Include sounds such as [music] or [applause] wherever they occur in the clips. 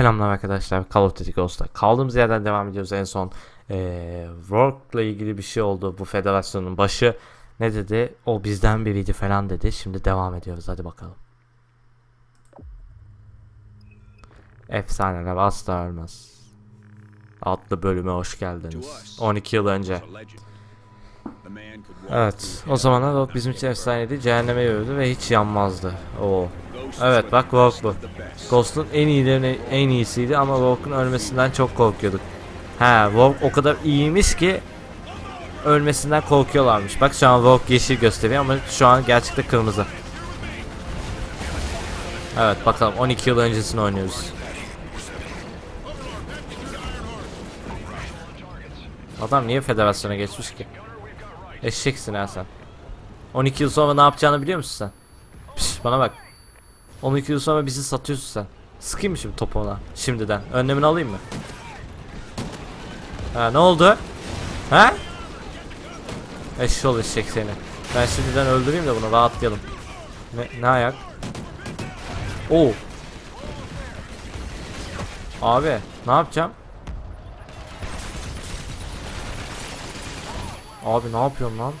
Selamlar arkadaşlar. Call of Duty Ghost'ta kaldığımız yerden devam ediyoruz. En son eee Work'la ilgili bir şey oldu. Bu federasyonun başı ne dedi? O bizden biriydi falan dedi. Şimdi devam ediyoruz. Hadi bakalım. Efsaneler asla ölmez. Adlı bölüme hoş geldiniz. 12 yıl önce. Evet. O zamanlar Rock bizim için efsaneydi. Cehenneme yürüdü ve hiç yanmazdı. Oo. Evet bak Rock bu. Ghost'un en iyilerine en iyisiydi ama Rock'un ölmesinden çok korkuyorduk. He Rock o kadar iyiymiş ki ölmesinden korkuyorlarmış. Bak şu an Rock yeşil gösteriyor ama şu an gerçekten kırmızı. Evet bakalım 12 yıl öncesini oynuyoruz. Adam niye federasyona geçmiş ki? Eşeksin ha sen. 12 yıl sonra ne yapacağını biliyor musun sen? Piş, bana bak. 12 yıl sonra bizi satıyorsun sen. Sıkayım mı şimdi topu ona? Şimdiden. Önlemini alayım mı? Ha ne oldu? Ha? Eşşol eşek seni. Ben şimdiden öldüreyim de bunu rahatlayalım. Ne, ne ayak? Oo. Abi ne yapacağım? Abi ne yapıyorsun lan?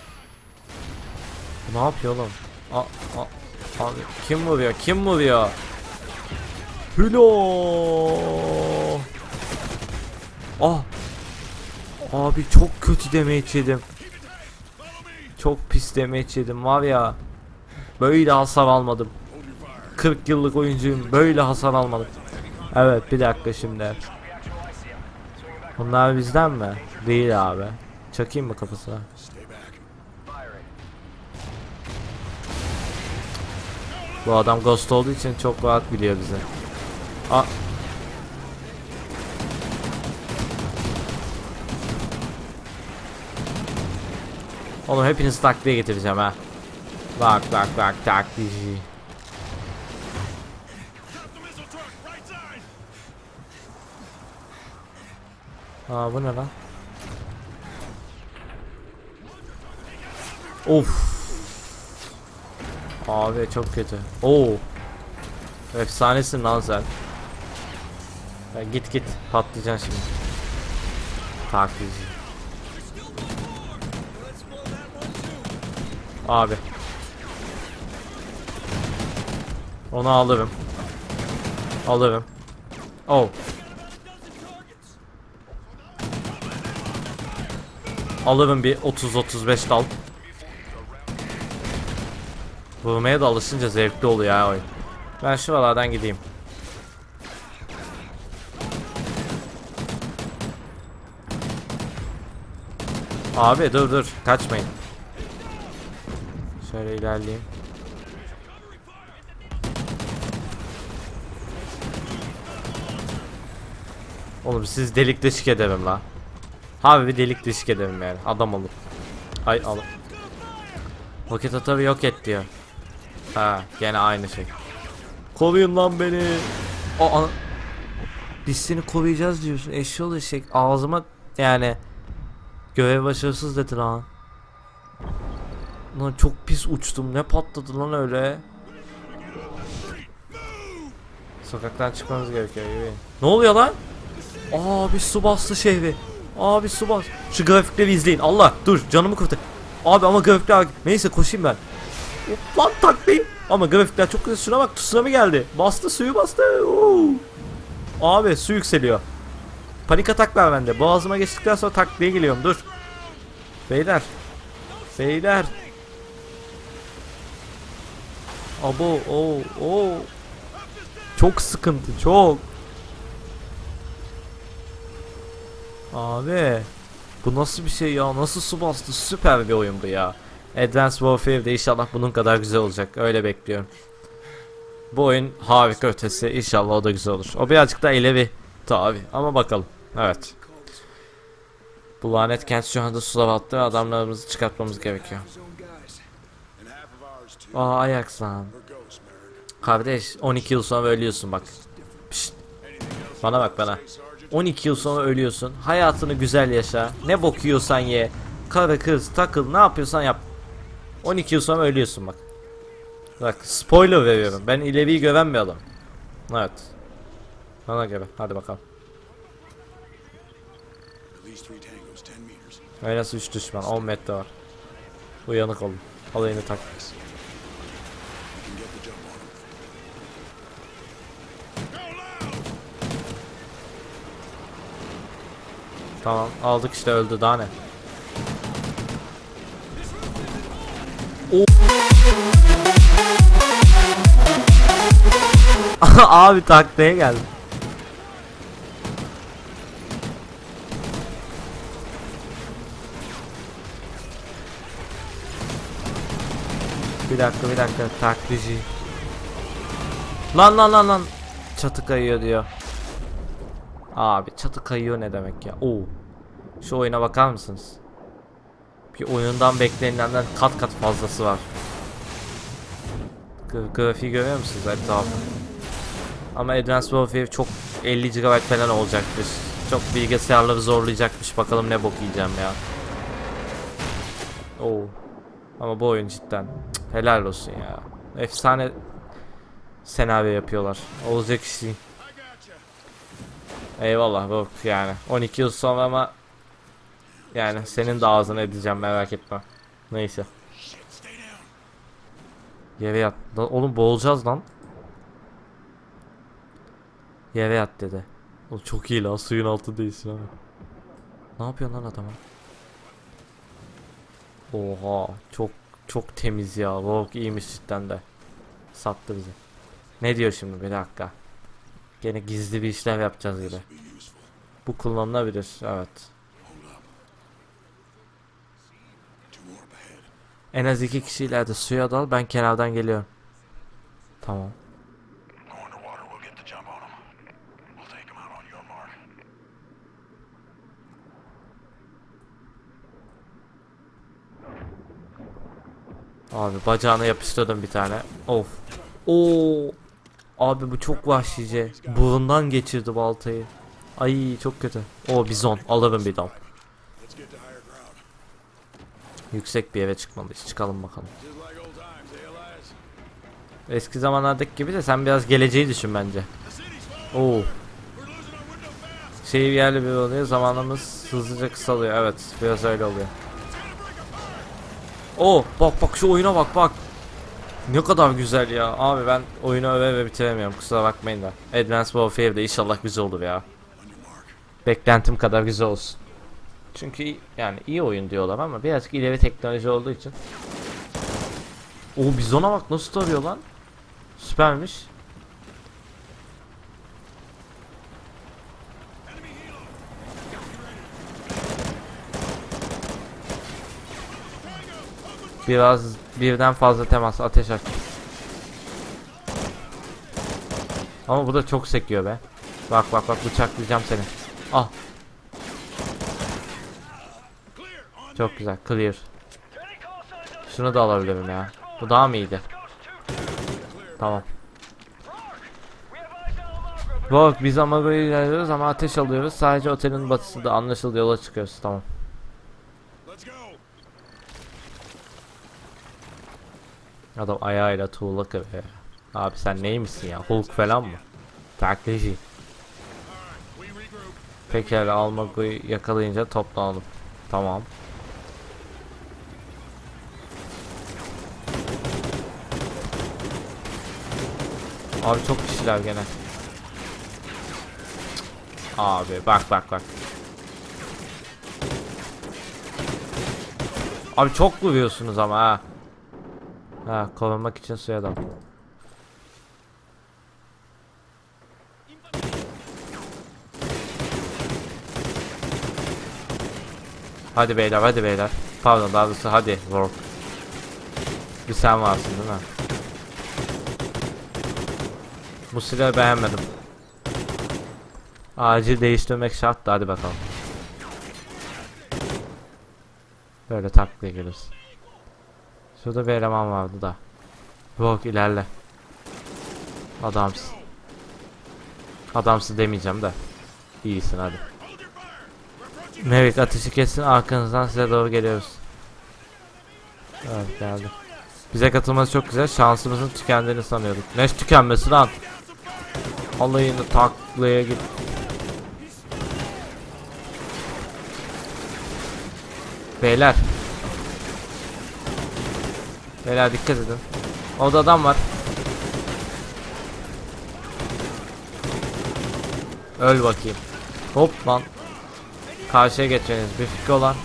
Ne yapıyor oğlum? A, a, abi kim vuruyor? Kim vuruyor? Hülo! Ah! Abi çok kötü damage yedim. Çok pis damage yedim var ya. Böyle hasar almadım. 40 yıllık oyuncuyum. Böyle hasar almadım. Evet bir dakika şimdi. Bunlar bizden mi? Değil abi. Çakayım mı kafasına? Bu adam ghost olduğu için çok rahat biliyor bizi. A Oğlum hepinizi takliye getireceğim ha. Bak bak bak taklici. Aa bu ne lan? Of. Abi çok kötü. Oo. Efsanesin lan sen. Ya git git patlayacaksın şimdi. Taklici. Abi. Onu alırım. Alırım. Oh. Alırım bir 30-35 dal. Vurmaya da alışınca zevkli oluyor ya oyun. Ben şuralardan gideyim. Abi dur dur kaçmayın. Şöyle ilerleyeyim. Oğlum siz delik deşik ederim la. Abi bir delik deşik ederim yani adam olup. Ay al. Roket atarı yok et diyor. Ha gene aynı şey. Koruyun lan beni. O ana... Biz seni koruyacağız diyorsun. Eşyol eşek ağzıma yani görev başarısız dedi lan. Lan çok pis uçtum. Ne patladı lan öyle? Sokaktan çıkmamız gerekiyor. Yürüyün. Ne oluyor lan? Abi su bastı şehri. Abi su bas. Şu grafikleri izleyin. Allah dur canımı kurtar. Abi ama grafikler neyse koşayım ben. Lan taklayayım. Ama grafikler çok güzel. Şuna bak tsunami geldi. Bastı suyu bastı. Oo. Abi su yükseliyor. Panik atak var bende. Boğazıma geçtikten sonra taklaya geliyorum. Dur. Beyler. Beyler. Abo o o. Çok sıkıntı çok. Abi. Bu nasıl bir şey ya? Nasıl su bastı? Süper bir oyun bu ya. Advanced Warfare'de inşallah bunun kadar güzel olacak. Öyle bekliyorum. Bu oyun harika ötesi. İnşallah o da güzel olur. O birazcık da ileri tabi. Ama bakalım. Evet. Bu lanet kent şu anda suda battı. Adamlarımızı çıkartmamız gerekiyor. Aa Ajax lan. Kardeş 12 yıl sonra ölüyorsun bak. Pişt. Bana bak bana. 12 yıl sonra ölüyorsun. Hayatını güzel yaşa. Ne bok yiyorsan ye. Karı kız takıl ne yapıyorsan yap. 12 yıl sonra ölüyorsun bak. Bak spoiler veriyorum. Ben ileriyi gören bir adam. Evet. Ona göre. Hadi bakalım. Release three tangos, 10 meters. Ve nasıl 3 düşman? 10 metre var. Uyanık olun. Alayını tak. Tamam aldık işte öldü daha ne? O- [laughs] Abi taklaya geldi. Bir dakika bir dakika taklici. Lan lan lan lan. Çatı kayıyor diyor. Abi çatı kayıyor ne demek ya? Oo. Şu oyuna bakar mısınız? Bir oyundan beklenilenden kat kat fazlası var. Gra- grafiği görüyor musunuz etrafı? Ama Advanced Warfare çok 50 GB falan olacaktır. Çok bilgisayarları zorlayacakmış. Bakalım ne bok yiyeceğim ya. Oo. Ama bu oyun cidden cık, helal olsun ya. Efsane senaryo yapıyorlar. Olacak iş değil. Eyvallah bak yani 12 yıl sonra ama yani senin de ağzını edeceğim merak etme. Neyse. Yere yat. Lan oğlum boğulacağız lan. Yere yat dedi. Oğlum çok iyi lan suyun altındayız abi. Ne yapıyorsun lan adama? Oha çok çok temiz ya. Rogue iyiymiş cidden de. Sattı bizi. Ne diyor şimdi bir dakika. Gene gizli bir işler yapacağız gibi. Bu kullanılabilir evet. En az iki kişi ileride suya dal ben kenardan geliyorum. Tamam. Abi bacağına yapıştırdım bir tane. Of. Oo. Abi bu çok vahşice. Burundan geçirdi baltayı. Ay çok kötü. O bizon. Alırım bir dal. Let's get to higher ground. Yüksek bir yere çıkmalıyız. Çıkalım bakalım. Eski zamanlardaki gibi de sen biraz geleceği düşün bence. Oo. Şehir yerli bir oluyor. Zamanımız hızlıca kısalıyor. Evet. Biraz öyle oluyor. Oo bak bak şu oyuna bak bak. Ne kadar güzel ya. Abi ben oyunu öve öve bitiremiyorum. Kusura bakmayın da. Advanced Warfare de inşallah güzel olur ya. Beklentim kadar güzel olsun. Çünkü yani iyi oyun diyorlar ama birazcık ileri teknoloji olduğu için. O bizona bak nasıl tarıyor lan. Süpermiş. Biraz birden fazla temas ateş aç. Ama bu da çok sekiyor be. Bak bak bak bıçaklayacağım seni. Ah Clear. On çok güzel clear. Şunu da alabilirim ya. Bu daha mı iyiydi? Tamam. Bak biz Amago'yu ilerliyoruz ama ateş alıyoruz. Sadece otelin batısı da anlaşıldı yola çıkıyoruz. Tamam. Adam ayağıyla tuğla kırıyor. Abi sen neymişsin ya? Hulk falan mı? Regroup. Pekala Almago'yu yakalayınca toplanalım. Tamam. Abi çok kişiler gene. Abi bak bak bak. Abi çok vuruyorsunuz ama ha. Ha korunmak için suya dal. Hadi beyler hadi beyler. Pardon daha doğrusu hadi work. Bir sen varsın değil mi? Bu silahı beğenmedim. Acil değiştirmek şart da hadi bakalım. Böyle taklaya geliriz. Şurada bir eleman vardı da. Work ilerle. Adamsın. Adamsın demeyeceğim de. İyisin hadi. Mevik ateşi kessin arkanızdan size doğru geliyoruz. Evet geldi. Bize katılması çok güzel. Şansımızın tükendiğini sanıyorduk. Ne tükenmesi lan? Alayını taklaya git. Beyler. Beyler dikkat edin. Orada adam var. Öl bakayım. Hop lan. Karşıya geçeceğiniz bir fikri olan.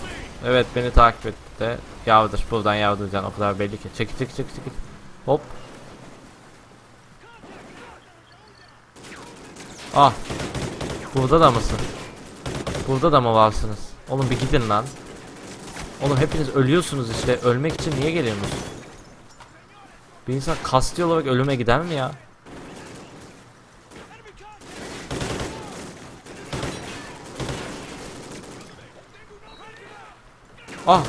Evet beni takip etti. Yavdır. Buradan yavdıracaksın. O kadar belli ki. Çekil çekil çekil çekil. Hop. Ah. Burada da mısın? Burada da mı varsınız? Oğlum bir gidin lan. Oğlum hepiniz ölüyorsunuz işte. Ölmek için niye geliyorsunuz? Bir insan kasti olarak ölüme gider mi ya? Ah.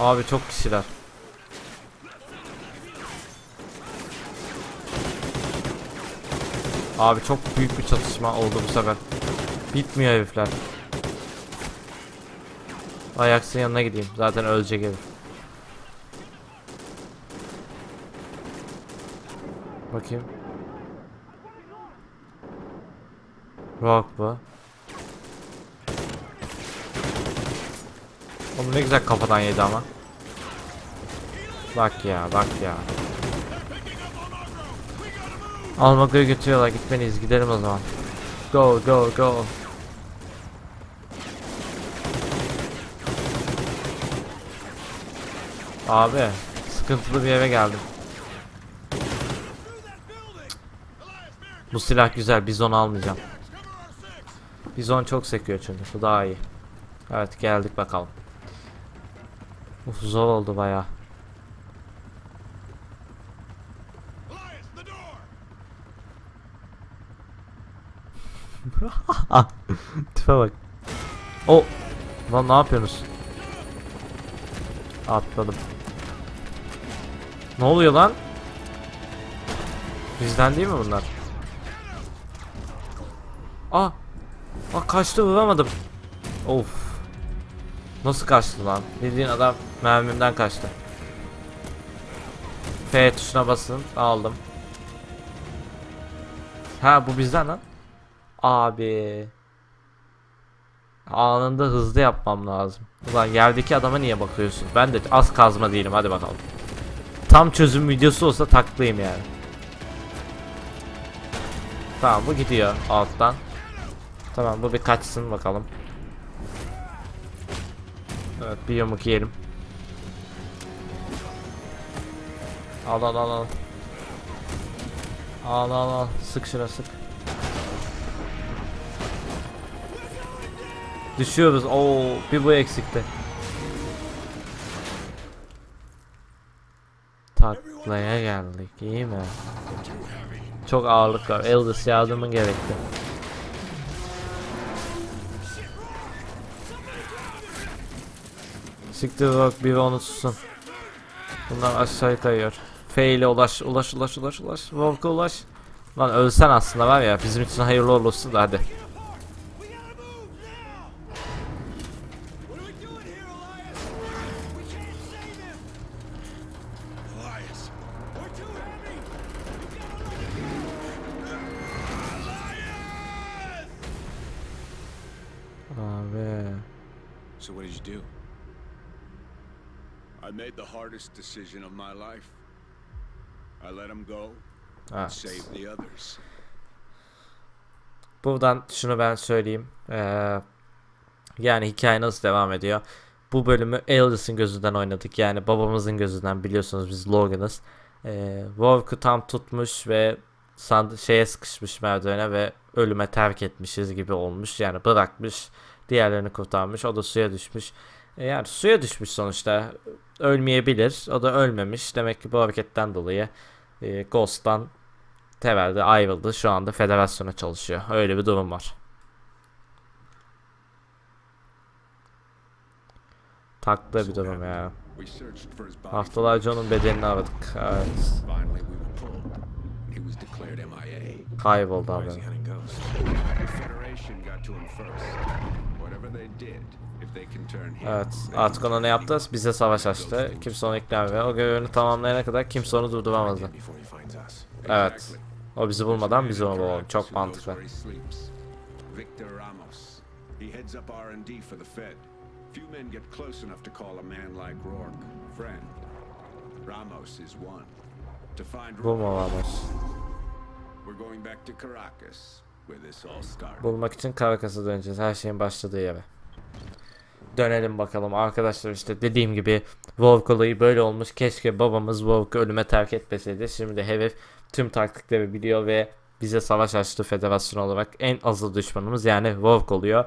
Abi çok kişiler. Abi çok büyük bir çatışma oldu bu sefer. Bitmiyor herifler. Ajax'ın yanına gideyim. Zaten ölecek herif. Bakayım. Rock bu. Oğlum ne güzel kafadan yedi ama. Bak ya bak ya. Almakları götürüyorlar gitmeliyiz gidelim o zaman. Go go go. Abi sıkıntılı bir eve geldim. Bu silah güzel bizon almayacağım. Bizon çok sekiyor çünkü bu daha iyi. Evet geldik bakalım. Uf zor oldu baya. [laughs] Tipe bak. O. Lan ne yapıyorsunuz? Atladım. Ne oluyor lan? Bizden değil mi bunlar? Ah. Ah kaçtı vuramadım. Of. Nasıl kaçtı lan? Bildiğin adam mermimden kaçtı. F tuşuna basın. Aldım. Ha bu bizden lan. Abi. Anında hızlı yapmam lazım. Ulan yerdeki adama niye bakıyorsun? Ben de az kazma değilim hadi bakalım. Tam çözüm videosu olsa taklıyım yani. Tamam bu gidiyor alttan. Tamam bu bir kaçsın bakalım. Evet bir yumruk yiyelim. Al al al al. Al al al. Sık şuna sık. Düşüyoruz. Oo, bir bu eksikti. Taklaya geldik. iyi mi? Çok ağırlık var. Eldis yardımın gerekti. Siktir bak biri onu tutsun. Bunlar aşağıya kayıyor. F ile ulaş ulaş ulaş ulaş ulaş. Volk'a ulaş. Lan ölsen aslında var ya bizim için hayırlı olsun da hadi. I made the hardest decision of my life. I let him go and Evet. save the others. Buradan şunu ben söyleyeyim. Ee, yani hikaye nasıl devam ediyor? Bu bölümü Eldis'in gözünden oynadık. Yani babamızın gözünden biliyorsunuz biz Logan'ız. Ee, Warwick'u tam tutmuş ve sand şeye sıkışmış merdivene ve ölüme terk etmişiz gibi olmuş. Yani bırakmış. Diğerlerini kurtarmış. O da suya düşmüş. E, yani suya düşmüş sonuçta. Ölmeyebilir. O da ölmemiş. Demek ki bu hareketten dolayı e, Ghost'tan Tevel'de ayrıldı. Şu anda federasyona çalışıyor. Öyle bir durum var. Taklı bir durum ya. Haftalarca onun bedenini aradık. Evet. Kayboldu abi. Evet. Artık ona ne yaptı? Bize savaş açtı. Kimse onu ikna ve o görevini tamamlayana kadar kimse onu durduramazdı. Evet. O bizi bulmadan biz onu bulalım. Çok mantıklı. Victor Ramos. He heads up R&D for the Fed. Few men get close enough to call a man like Rourke friend. Ramos is one. To find Ramos. we're going back to Caracas, Bulmak için Caracas'a döneceğiz. Her şeyin başladığı yere. Dönelim bakalım arkadaşlar işte dediğim gibi Wolf olayı böyle olmuş. Keşke babamız Wolf'u ölüme terk etmeseydi. Şimdi herif tüm taktikleri biliyor ve bize savaş açtı federasyon olarak. En azıl düşmanımız yani Wolf oluyor.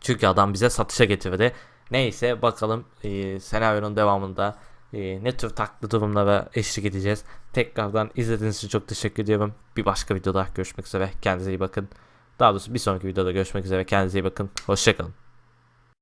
Çünkü adam bize satışa getirdi. Neyse bakalım e, senaryonun devamında e, ne tür taklı durumlara eşlik edeceğiz. Tekrardan izlediğiniz için çok teşekkür ediyorum. Bir başka videoda görüşmek üzere. Kendinize iyi bakın. Daha doğrusu bir sonraki videoda görüşmek üzere. Kendinize iyi bakın. Hoşçakalın.